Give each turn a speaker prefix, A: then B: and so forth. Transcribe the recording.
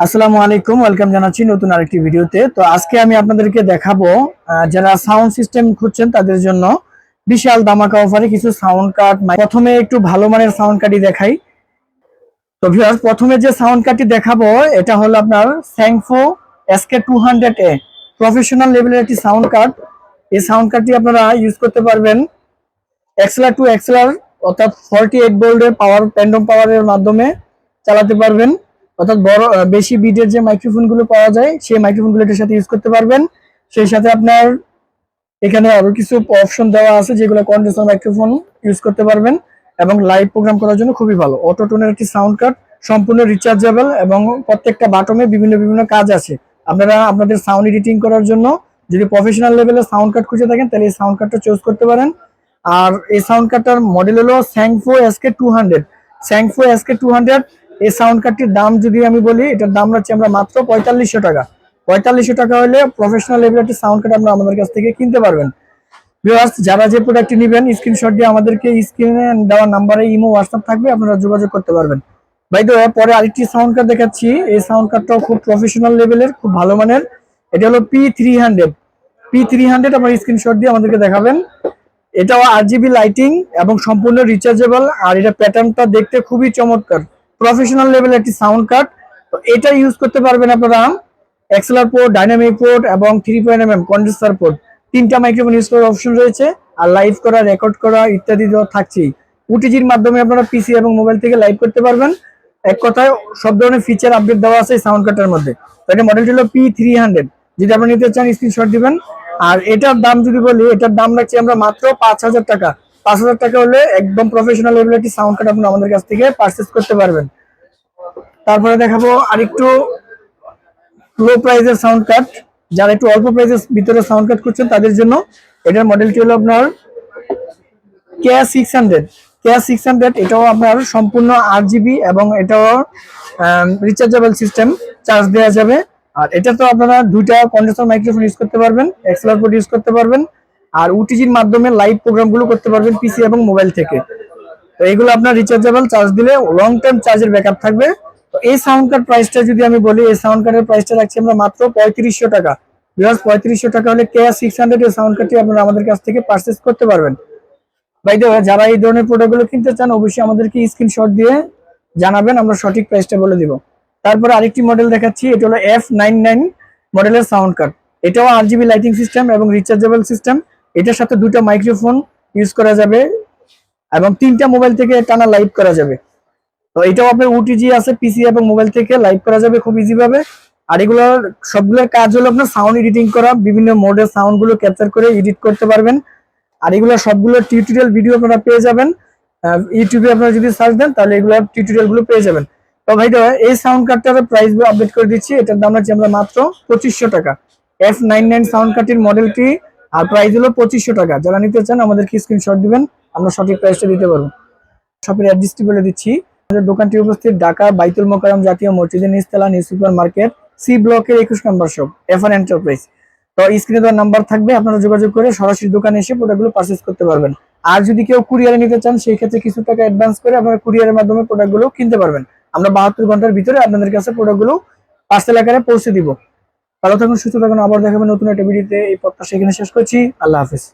A: আসসালামু আলাইকুম, ওয়েলকাম জানাচ্ছি নতুন আরেকটি ভিডিওতে। তো আজকে আমি আপনাদেরকে দেখাবো যারা সাউন্ড সিস্টেম খুঁজছেন তাদের জন্য বিশাল দামাকা অফারে কিছু সাউন্ড কার্ড প্রথমে একটু ভালো মানের সাউন্ড কার্ডই দেখাই। তো ভিউয়ার্স প্রথমে যে সাউন্ড কার্ডটি দেখাবো, এটা হলো আপনার Sangfo SK two hundred A. Professional লেভেলের একটি সাউন্ড কার্ড। এই সাউন্ড কার্ডটি আপনারা ইউজ করতে পারবেন। এক্সেলার টু এক্সেলার অর্থাৎ ফর্টি এইট বোল্ডের পাওয়ার প্যান্ডম পাওয়ারের মাধ্যমে চালাতে পারবেন। অর্থাৎ বড় বেশি বিটের যে মাইক্রোফোনগুলো পাওয়া যায়, সেই মাইক্রোফোনগুলো এটার সাথে ইউজ করতে পারবেন। সেই সাথে আপনার এখানে আরও কিছু অপশন দেওয়া আছে, যেগুলো কন্ডেন্সার মাইক্রোফোন ইউজ করতে পারবেন এবং লাইভ প্রোগ্রাম করার জন্য খুবই ভালো। অটোটোনের একটি সাউন্ড কার্ড সম্পূর্ণ রিচার্জেবল এবং প্রত্যেকটা বাটমে বিভিন্ন বিভিন্ন কাজ আছে। আপনারা আপনাদের সাউন্ড এডিটিং করার জন্য যদি প্রফেশনাল লেভেলে সাউন্ড কার্ড খুঁজে থাকেন, তাহলে এই সাউন্ড কার্ডটা চুজ করতে পারেন। আর এই সাউন্ড কার্ডটার মডেল হলো Sangfo SK two hundred Sangfo SK two hundred এই সাউন্ড কার্ডটির দাম যদি আমি বলি, এটার দাম রাখছি আমরা মাত্র পঁয়তাল্লিশশো টাকা। পঁয়তাল্লিশশো টাকা হলে প্রফেশনাল লেভেলের একটি সাউন্ড কার্ড আপনারা আমাদের কাছ থেকে কিনতে পারবেন। যারা যে প্রোডাক্টটি নেবেন স্ক্রিনশট দিয়ে আমাদেরকে স্ক্রিনে দেওয়া নাম্বারে ইমো হোয়াটসঅ্যাপ থাকবে, আপনারা যোগাযোগ করতে পারবেন। বাই দ্য পরে আরেকটি সাউন্ড কার্ড দেখাচ্ছি। এই সাউন্ড কার্ডটাও খুব প্রফেশনাল লেভেলের খুব ভালো মানের। এটা হলো P three hundred P three hundred আপনার স্ক্রিনশট দিয়ে আমাদেরকে দেখাবেন। এটাও আর জিবি লাইটিং এবং সম্পূর্ণ রিচার্জেবল আর এটা প্যাটার্নটা দেখতে খুবই চমৎকার। প্রফেশনাল লেভেলের একটি সাউন্ড কার্ড তো এটা ইউজ করতে পারবেন আপনারা এক্সেলার পোর্ট ডাইনামিক পোর্ট এবং three point M M condenser port তিনটা মাইক্রোফোন ইউজ করার অপশন রয়েছে আর লাইভ করা রেকর্ড করা ইত্যাদি তো থাকছেই। ওটিজির মাধ্যমে আপনারা পিসি এবং মোবাইল থেকে লাইভ করতে পারবেন। এক কথায় সব ধরনের ফিচার আপডেট দেওয়া আছে সাউন্ড কার্ডের মধ্যে। তো এটা মডেলটি হলো পি থ্রি হান্ড্রেড যদি আপনি নিতে চান স্ক্রিনশট দিবেন। আর এটার দাম যদি বলি, এটার দাম রাখছি আমরা মাত্র পাঁচ হাজার টাকা। পাঁচ হাজার টাকা হলে একদম প্রফেশনাল একটি সাউন্ড কার্ড আপনি আমাদের কাছ থেকে পারচেস করতে পারবেন। তারপরে দেখাবো আরেকটু লো প্রাইজের সাউন্ড কার্ড যারা একটু অল্প প্রাইজের ভিতরে সাউন্ড কার্ড করছেন তাদের জন্য এটার মডেলটি হলো আপনার K six hundred K six hundred এটাও আপনার সম্পূর্ণ আট জিবি এবং এটাও রিচার্জেবল সিস্টেম চার্জ দেওয়া যাবে। আর এটা তো আপনারা দুইটা কন্ডেন্সার মাইক্রোফোন ইউজ করতে পারবেন এক্সেলার পোর্ট ইউজ করতে পারবেন। আর ওটিজির মাধ্যমে লাইভ প্রোগ্রামগুলো করতে পারবেন পিসি এবং মোবাইল থেকে। তো এগুলো আপনার রিচার্জেবল চার্জ দিলে লং টার্ম চার্জের ব্যাকআপ থাকবে। তো এই সাউন্ড কার্ড প্রাইসটা যদি আমি বলি, এই সাউন্ড কার্ডের প্রাইসটা রাখছি আমরা মাত্র পঁয়ত্রিশশো টাকা। বিকজ পঁয়ত্রিশশো টাকা হলে কে সিক্স হান্ড্রেড এর সাউন্ড কার্ডটি আপনারা আমাদের কাছ থেকে পারচেস করতে পারবেন। বাই যারা এই ধরনের প্রোডাক্টগুলো কিনতে চান, অবশ্যই আমাদেরকে স্ক্রিনশট দিয়ে জানাবেন, আমরা সঠিক প্রাইসটা বলে দিব। তারপরে আরেকটি মডেল দেখাচ্ছি, এটা হলো এফ নাইন নাইন মডেলের সাউন্ড কার্ড এটাও আর জিবি লাইটিং সিস্টেম এবং রিচার্জেবল সিস্টেম এটার সাথে দুটো মাইক্রোফোন ইউজ করা যাবে এবং তিনটা মোবাইল থেকে টানা লাইভ করা যাবে। তো এটাও আপনার ওটিজি আছে পিসি এবং মোবাইল থেকে লাইভ করা যাবে খুব ইজি ভাবে। আর এগুলোর সবগুলোর কাজ হলো আপনার সাউন্ড এডিটিং করা, বিভিন্ন মোডের সাউন্ডগুলো ক্যাপচার করে এডিট করতে পারবেন। আর এগুলো সবগুলো টিউটোরিয়াল ভিডিও আপনারা পেয়ে যাবেন। ইউটিউবে আপনারা যদি সার্চ দেন, তাহলে এগুলো টিউটোরিয়ালগুলো পেয়ে যাবেন। তো ভাই এই সাউন্ড কার্ডটার প্রাইস আপডেট করে দিচ্ছি। এটার দাম রাখছি আমরা মাত্র পঁচিশশো টাকা। এফ নাইন নাইন সাউন্ড কার্ডটির মডেলটি আর প্রাইস হলো পঁচিশশো টাকা। যারা নিতে চান, আমাদেরকে স্ক্রিনশট দিবেন, আমরা সঠিক প্রাইসটা দিতে পারব। শপের অ্যাড্রেসটি বলে দিচ্ছি। আমাদের দোকানটি উপস্থিত ঢাকা বাইতুল মোকারম জাতীয় মসজিদের নিচতলা, নিউ সুপার মার্কেট সি ব্লকের একুশ নম্বর শপ এফআর এন্টারপ্রাইজ তো স্ক্রিনে দেওয়ার নাম্বার থাকবে, আপনারা যোগাযোগ করে সরাসরি দোকানে এসে প্রোডাক্টগুলো পারচেস করতে পারবেন। আর যদি কেউ কুরিয়ারে নিতে চান, সেই ক্ষেত্রে কিছু টাকা অ্যাডভান্স করে আপনারা কুরিয়ারের মাধ্যমে প্রোডাক্টগুলো কিনতে পারবেন। আমরা বাহাত্তর ঘণ্টার ভিতরে আপনাদের কাছে প্রোডাক্টগুলো পার্সেল আকারে পৌঁছে দিব। ভালো থাকুন, সুস্থ থাকুন, আবার দেখাবেন নতুন একটা ভিডিওতে। এই পথটা সেখানে শেষ করছি। আল্লাহ হাফিজ।